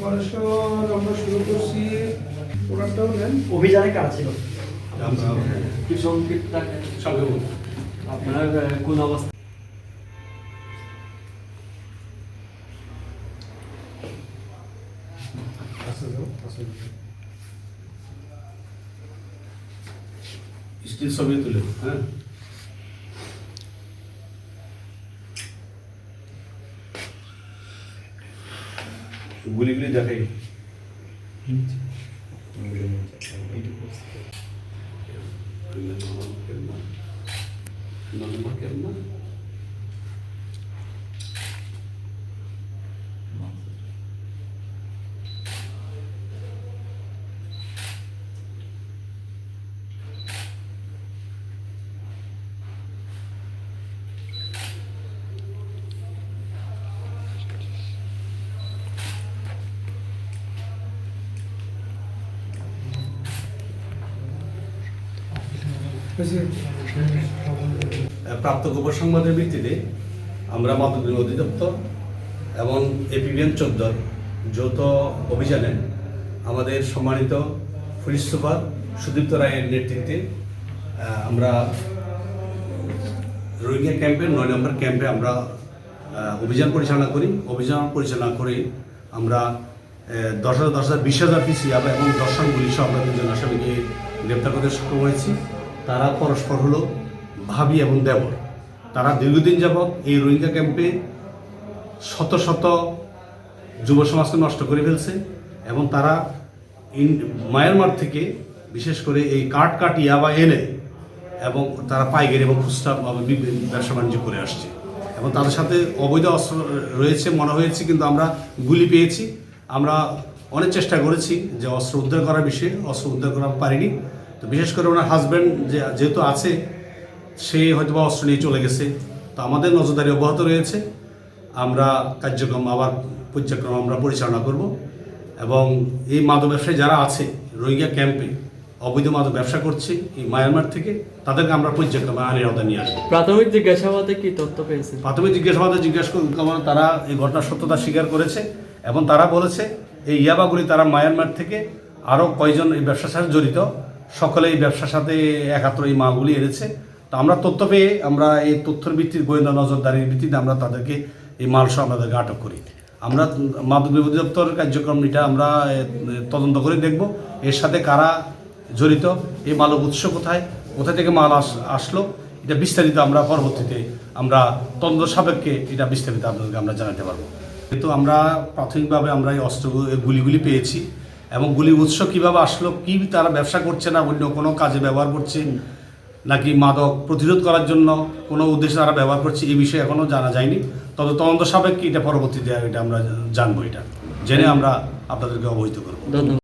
পরস্পর আমরা শুরু করছি। ওনারটাও নেন। অভিযানে কারা ছিল? আমরা কি সংক্ষিপ্ত সঙ্গে বলব। আপনার কোন অবস্থা? স্টিল ছবি তুলে হ্যাঁ? গুলিগুলি দেখাই হয়েছে? প্রাপ্ত গোপন সংবাদের ভিত্তিতে আমরা মাদক অধিদপ্তর এবং এপিবিএন চোদ্দর যৌথ অভিযানে আমাদের সম্মানিত পুলিশ সুপার সুদীপ্ত রায়ের নেতৃত্বে আমরা রোহিঙ্গা ক্যাম্পে, নয় নম্বর ক্যাম্পে আমরা অভিযান পরিচালনা করি। অভিযান পরিচালনা করে আমরা দশ হাজার দশ হাজার বিশ হাজার পিস এবং গুলি সহ আমরা দুজন আসামিকে গ্রেপ্তার করতে সক্ষম হয়েছি। তারা পরস্পর হলো ভাবি এবং দেবর। তারা দীর্ঘদিন যাবৎ এই রোহিঙ্গা ক্যাম্পে শত শত যুব সমাজকে নষ্ট করে ফেলছে এবং তারা মায়ানমার থেকে বিশেষ করে এই কাঠ কাঠ ইয়াবা এনে এবং তারা পাইকারি এবং খুচরা ব্যবসা বাণিজ্য করে আসছে। এবং তাদের সাথে অবৈধ অস্ত্র রয়েছে, মনে হয়েছে, কিন্তু আমরা গুলি পেয়েছি। আমরা অনেক চেষ্টা করেছি যে অস্ত্র উদ্ধার করার বিষয়ে, অস্ত্র উদ্ধার করা পারিনি। তো বিশেষ করে ওনার হাজব্যান্ড যে যেহেতু আছে সে হয়তো বা অস্ত্র নিয়ে চলে গেছে। তো আমাদের নজরদারি অব্যাহত রয়েছে। আমরা কার্যক্রম আবার পর্যায়ক্রম আমরা পরিচালনা করব এবং এই মাদক ব্যবসায়ী যারা আছে রোহিঙ্গা ক্যাম্পে অবৈধ মাদক ব্যবসা করছে এই মায়ানমার থেকে তাদেরকে আমরা পর্যায়ক্রমে আইনের আওতায় নিয়ে আসব। প্রাথমিক জিজ্ঞাসাবাদে কি তথ্য পেয়েছেন? প্রাথমিক জিজ্ঞাসাবাদে জিজ্ঞাসা তারা এই ঘটনার সত্যতা স্বীকার করেছে এবং তারা বলেছে এই ইয়াবাগুলি তারা মায়ানমার থেকে আরও কয়জন এই ব্যবসার সাথে জড়িত সকলে এই ব্যবসার সাথে একাত্র এই মালগুলি এনেছে। তো আমরা তথ্য পেয়ে আমরা এই তথ্যের ভিত্তির গোয়েন্দা নজরদারির ভিত্তিতে আমরা তাদেরকে এই মাল সহ আমাদেরকে আটক করি। আমরা মাদক বিরোধী দপ্তরের কার্যক্রম এটা আমরা তদন্ত করে দেখব এর সাথে কারা জড়িত, এই মালক উৎস কোথায়, কোথা থেকে মাল আস, আসলো, এটা বিস্তারিত আমরা পরবর্তীতে আমরা তদন্ত সাপেক্ষে এটা বিস্তারিত আপনাদেরকে আমরা জানাতে পারব। কিন্তু আমরা প্রাথমিকভাবে আমরা এই অস্ত্র গুলিগুলি পেয়েছি এবং গুলি উৎস কীভাবে আসলো কি তারা ব্যবসা করছে না অন্য কোনো কাজে ব্যবহার করছে নাকি মাদক প্রতিরোধ করার জন্য কোনো উদ্দেশ্যে তারা ব্যবহার করছে এই বিষয়ে এখনও জানা যায়নি। তবে তদন্ত সাপেক্ষে এটা পরবর্তীতে এটা আমরা জানব এটা। জেনে আমরা আপনাদেরকে অবহিত করব। ধন্যবাদ।